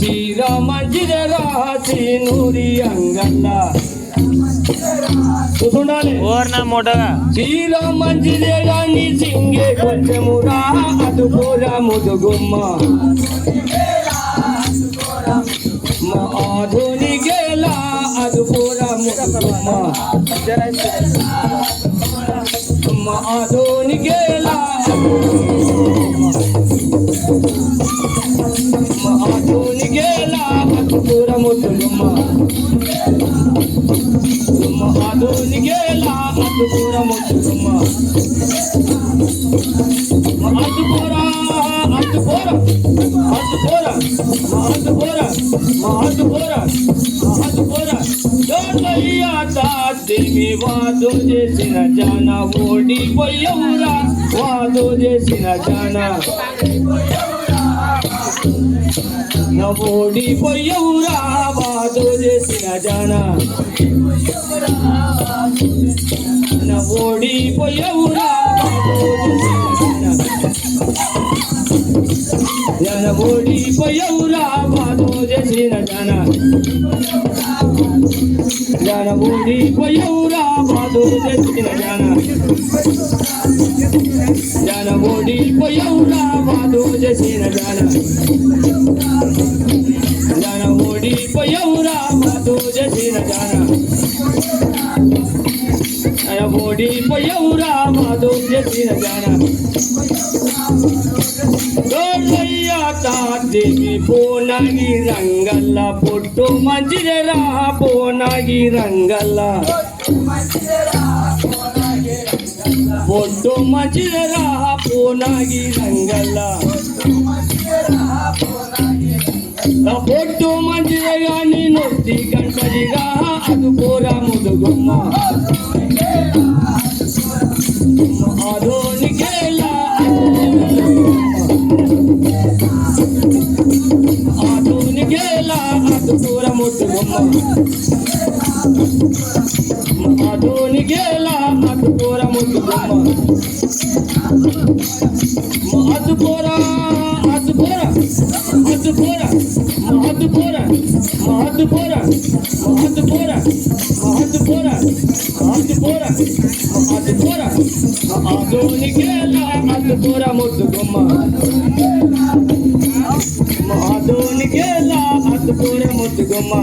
చీర మంచిదే రాసి నూరి అంగల్ల కూర్చుండాలి ఓర్నా మోటగా? చీర మంచిదే గాని సింగే కొంచెము రా అటు పోరా ముదుగుమ్మ మా ఆధునికేలా అటు పోరా ముదుగుమ్మ మా ఆధునికేలా అటు పోరా ముదుగుమ్మ అడ్డుకోరా అడ్డుకోరా అడ్డుకోరా అడ్డుకోరా అడ్డుకోరా అడ్డుకోరా దేవి వాదు చేసిన జన ఓడిపోయవురా వాదు చేసిన జన ఓడిపోయవురా వాదు చేసిన జన ఓడిపోయవురా జన ఓడిపోయవురా వాదు చేసిన జన జన ఓడిపోయవురా వాదు చేసిన జన జన ఓడిపోయవురా వాదు చేసిన జన ಓಡಿ ಪಯ್ಯೌರ ಮಾಧೋದ್ಯ ದಿನ ಜಾನ ದೊಡ್ಡಯ್ಯ ತಾತೇವಿ ಪೋನಾಗಿ ರಂಗಲ್ಲ ಪೊಟ್ಟು ಮಂಜಿರ ಪೋನಾಗಿ ರಂಗಲ್ಲ. ಪೊಟ್ಟು ಮಂಜಿರ ಪೋನಾಗಿ ರಂಗಲ್ಲ. ಪೊಟ್ಟು ಮಂಜಿರ ನೀನು ಗಣಪತಿಗ, ಅದು ಪೋರ ಮುದುಗುಮ್ಮ. అతుకూర ముట్టుగుమ్మ ఆధునికేలా అతుకూర ముట్టుగుమ్మ అతుకూర అతుకూర అతుకూర మహత్తుకూర మహత్తుకూర మహత్తుకూర మహత్తుకూర మహత్తుకూర మహత్తుకూర ఆధునికేలా అతుకూర ముట్టుగుమ్మ ముట్టుగుమ్మ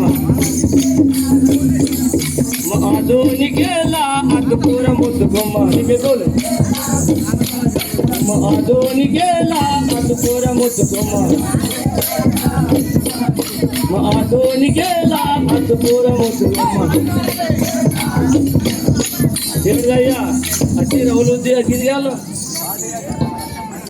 మహాదోనికేలా అతుకూర ముట్టుగుమ్మ నిమిదోలు మహాదోనికేలా అతుకూర ముట్టుగుమ్మ మహాదోనికేలా అతుకూర ముట్టుగుమ్మ ఏంటయ్యా అట్టి రౌలు గిరిగాలు